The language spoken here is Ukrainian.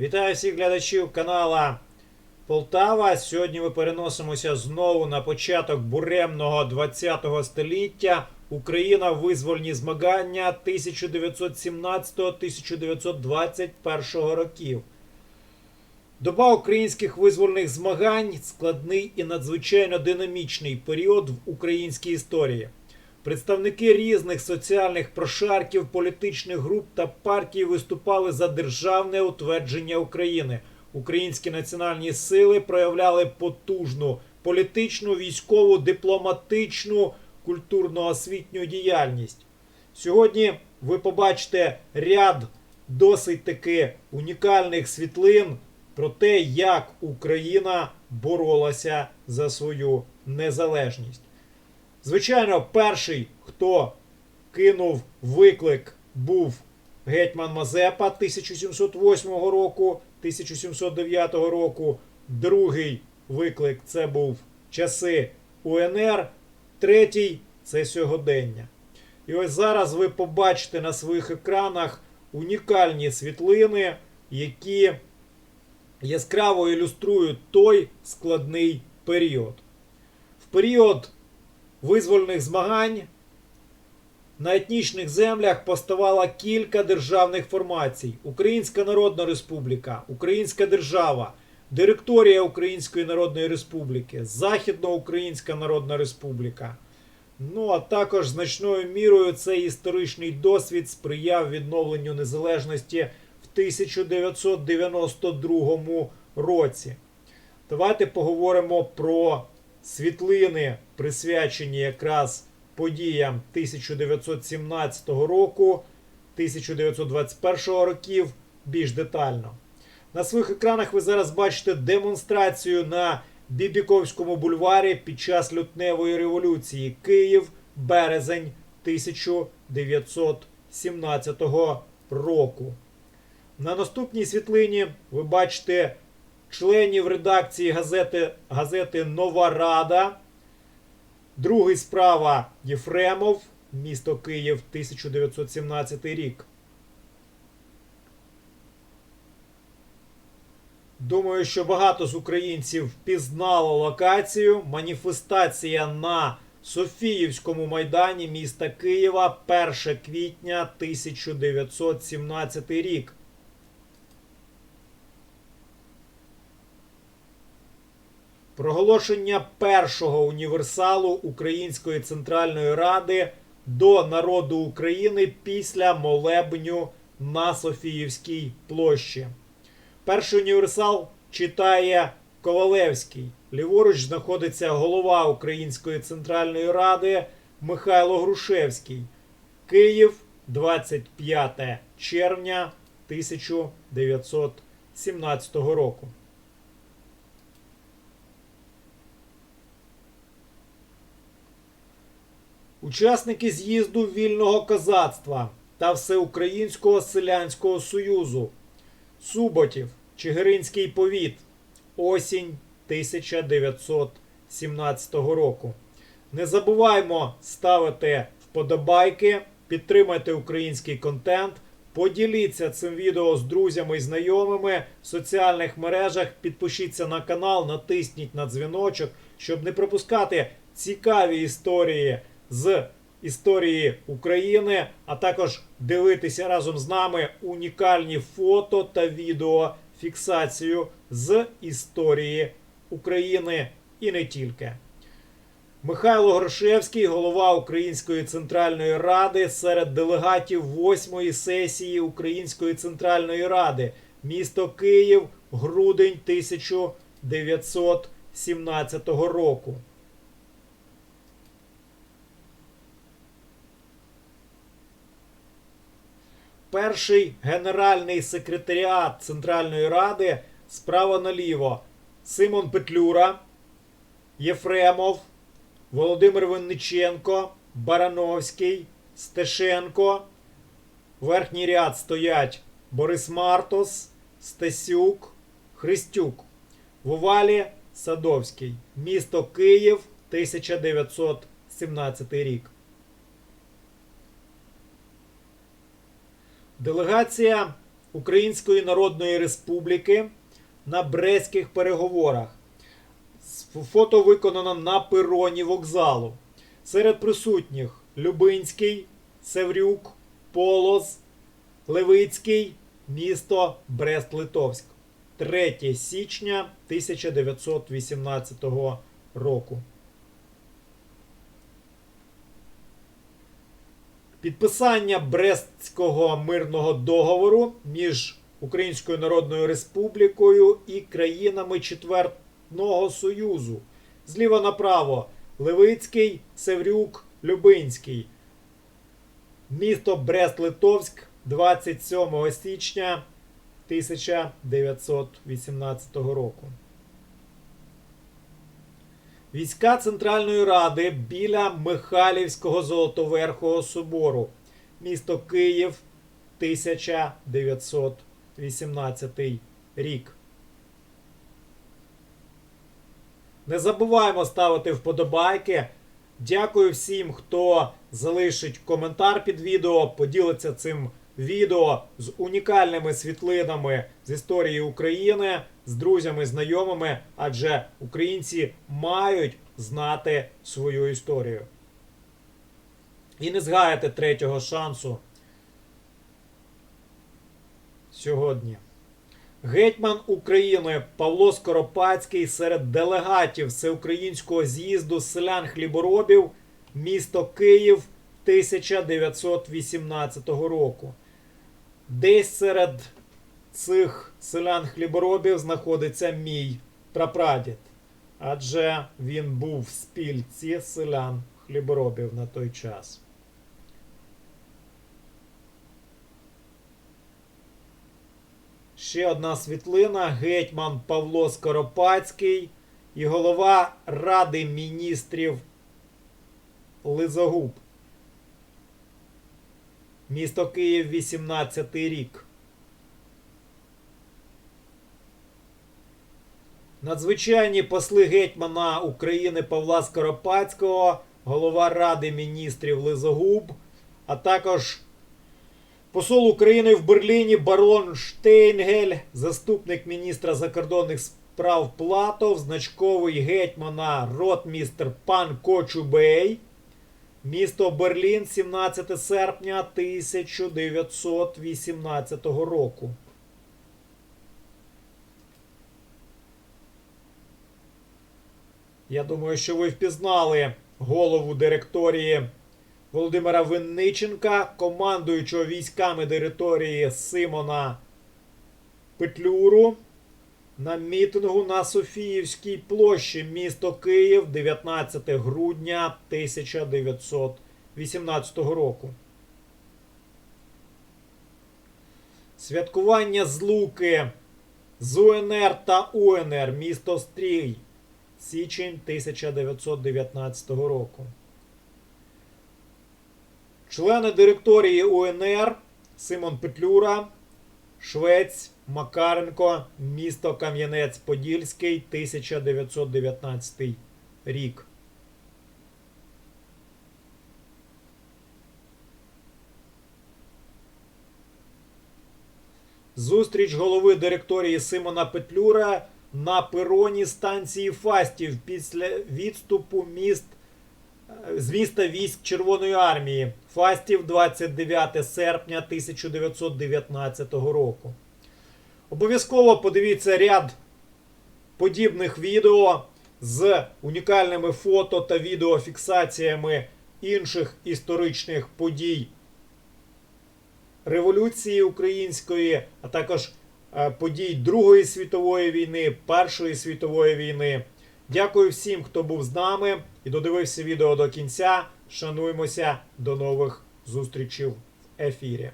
Вітаю всіх глядачів канала Полтава. Сьогодні ми переносимося знову на початок буремного 20-го століття. Україна визвольні змагання 1917-1921 років. Доба українських визвольних змагань складний і надзвичайно динамічний період в українській історії. Представники різних соціальних прошарків, політичних груп та партій виступали за державне утвердження України. Українські національні сили проявляли потужну політичну, військову, дипломатичну, культурно-освітню діяльність. Сьогодні ви побачите ряд досить таки унікальних світлин про те, як Україна боролася за свою незалежність. Звичайно, перший, хто кинув виклик, був гетьман Мазепа 1708 року, 1709 року. Другий виклик це був часи УНР. Третій це сьогодення. І ось зараз ви побачите на своїх екранах унікальні світлини, які яскраво ілюструють той складний період. В період визвольних змагань на етнічних землях поставало кілька державних формацій: Українська Народна Республіка, Українська Держава, Директорія Української Народної Республіки, Західноукраїнська Народна Республіка. Ну а також значною мірою цей історичний досвід сприяв відновленню незалежності в 1992 році. Давайте поговоримо про світлини, присвячені якраз подіям 1917 року, 1921 років більш детально. На своїх екранах ви зараз бачите демонстрацію на Бібіковському бульварі під час лютневої революції Київ, березень 1917 року. На наступній світлині ви бачите членів редакції газети, газети Нова Рада. Другий справа Єфремов, місто Київ, 1917 рік. Думаю, що багато з українців впізнало локацію. Маніфестація на Софіївському майдані міста Києва 1 квітня 1917 рік. Проголошення першого універсалу Української Центральної Ради до народу України після молебню на Софіївській площі. Перший універсал читає Ковалевський. Ліворуч знаходиться голова Української Центральної Ради Михайло Грушевський. Київ, 25 червня 1917 року. Учасники з'їзду вільного козацтва та Всеукраїнського селянського союзу. Суботів, Чигиринський повіт. Осінь 1917 року. Не забуваймо ставити вподобайки, підтримайте український контент. Поділіться цим відео з друзями і знайомими в соціальних мережах. Підпишіться на канал, натисніть на дзвіночок, щоб не пропускати цікаві історії з історії України, а також дивитися разом з нами унікальні фото та відео фіксацію з історії України і не тільки. Михайло Грошевський, голова Української центральної ради, серед делегатів восьмої сесії Української центральної ради, місто Київ, грудень 1917 року. Перший генеральний секретаріат Центральної Ради справа наліво Симон Петлюра, Єфремов, Володимир Винниченко, Барановський, Стешенко. Верхній ряд стоять Борис Мартос, Стасюк, Христюк. В овалі Садовський. Місто Київ, 1917 рік. Делегація Української Народної Республіки на Брестських переговорах. Фото виконано на пероні вокзалу. Серед присутніх Любинський, Севрюк, Полоз, Левицький, місто Брест-Литовськ. 3 січня 1918 року. Підписання Брестського мирного договору між Українською Народною Республікою і країнами Четвертного Союзу. Зліва направо Левицький, Севрюк, Любинський. Місто Брест-Литовськ 27 січня 1918 року. Війська Центральної Ради біля Михайлівського Золотоверхого собору. Місто Київ 1918 рік. Не забуваємо ставити вподобайки. Дякую всім, хто залишить коментар під відео, поділиться цим відео з унікальними світлинами з історії України, з друзями, знайомими, адже українці мають знати свою історію. І не згаяти третього шансу сьогодні. Гетьман України Павло Скоропадський серед делегатів Всеукраїнського з'їзду селян хліборобів місто Київ 1918 року. Десь серед цих селян хліборобів знаходиться мій прапрадід, адже він був в спільці селян хліборобів на той час. Ще одна світлина. Гетьман Павло Скоропадський і голова Ради міністрів Лизогуб. Місто Київ, 18 рік. Надзвичайні посли гетьмана України Павла Скоропадського, голова Ради міністрів Лизогуб, а також Посол України в Берліні барон Штейнгель, заступник міністра закордонних справ Платов, значковий гетьмана ротмістр пан Кочубей. Місто Берлін, 17 серпня 1918 року. Я думаю, що ви впізнали голову директорії Володимира Винниченка, командуючого військами території Симона Петлюру на мітингу на Софіївській площі місто Київ 19 грудня 1918 року. Святкування злуки з УНР та УНР місто Стрій січень 1919 року. Члени директорії УНР Симон Петлюра, Швець, Макаренко, місто Кам'янець-Подільський, 1919 рік. Зустріч голови директорії Симона Петлюра на пероні станції Фастів після відступу міст з міста військ Червоної армії Фастів 29 серпня 1919 року. Обов'язково подивіться ряд подібних відео з унікальними фото та відеофіксаціями інших історичних подій Революції Української, а також е, подій Другої світової війни, Першої світової війни. Дякую всім, хто був з нами і додивився відео до кінця. Шануємося до нових зустрічей в ефірі.